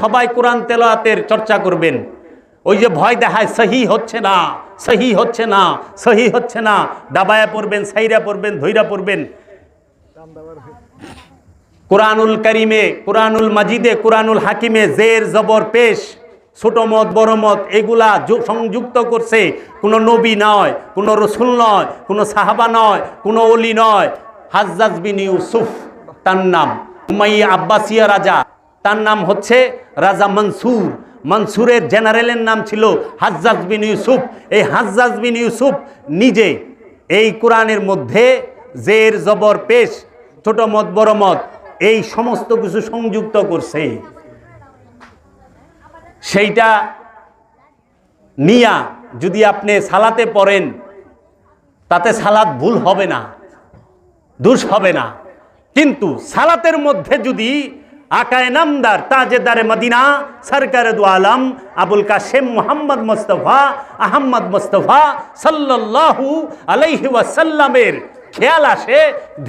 সবাই কোরআন তেলাওয়াতের চর্চা করবেন। ওই যে ভয় দেখায়, সহি হচ্ছে না, সহি হচ্ছে না, সহি হচ্ছে না। দাবায়া পড়বেন, সাইরা পড়বেন, ধৈরা পড়বেন। কোরআনুল করিমে, কোরআনুল মাজিদে, কোরআনুল হাকিমে জের, জবর, পেশ, ছোট মত, বড় মত, এগুলা সংযুক্ত করছে কোনো নবী নয়, কোনো রসুল নয়, কোনো সাহাবা নয়, কোনো অলি নয়। হাজ্জাজ বিন ইউসুফ, তার নাম। উমাইয়া আব্বাসিয়া রাজা। তার নাম হচ্ছে রাজা মনসুর। মনসুরের জেনারেলের নাম ছিল হাজ্জাজ বিন ইউসুফ। এই হাজ্জাজ বিন ইউসুফ নিজে এই কোরআনের মধ্যে জের, জবর, পেশ, ছোট মত বড় মত এই সমস্ত কিছু সংযুক্ত করছে। সেইটা নিয়া যদি আপনি সালাতে পড়েন, তাতে সালাত ভুল হবে না, দুষ হবে না। কিন্তু সালাতের মধ্যে যদি আকায় নামদার তাজেদারে মদিনা সরকার আলম, আবুল কাশেম মোহাম্মদ মোস্তফা, আহম্মদ মোস্তফা সাল্লাল্লাহু আলাইহি খেয়াল আসে,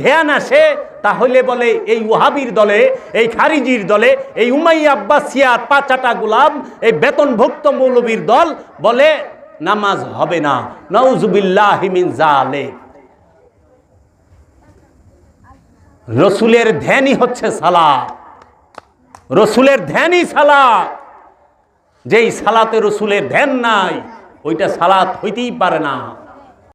ধ্যান আসে, তাহলে বলে এই ওহাবির দলে, এই খারিজির দলে, এই উমাই আব্বাসিয়ার পাচাটা গুলাম, এই বেতনভুক্ত মৌলবীর দল বলে নামাজ হবে না। নউজুবিল্লাহিমিন জালে রসুলের ধ্যানই হচ্ছে সালা রসুলের ধ্যানই সালা যেই সালাতে রসুলের ধ্যান নাই ওইটা সালাত হইতেই পারে না।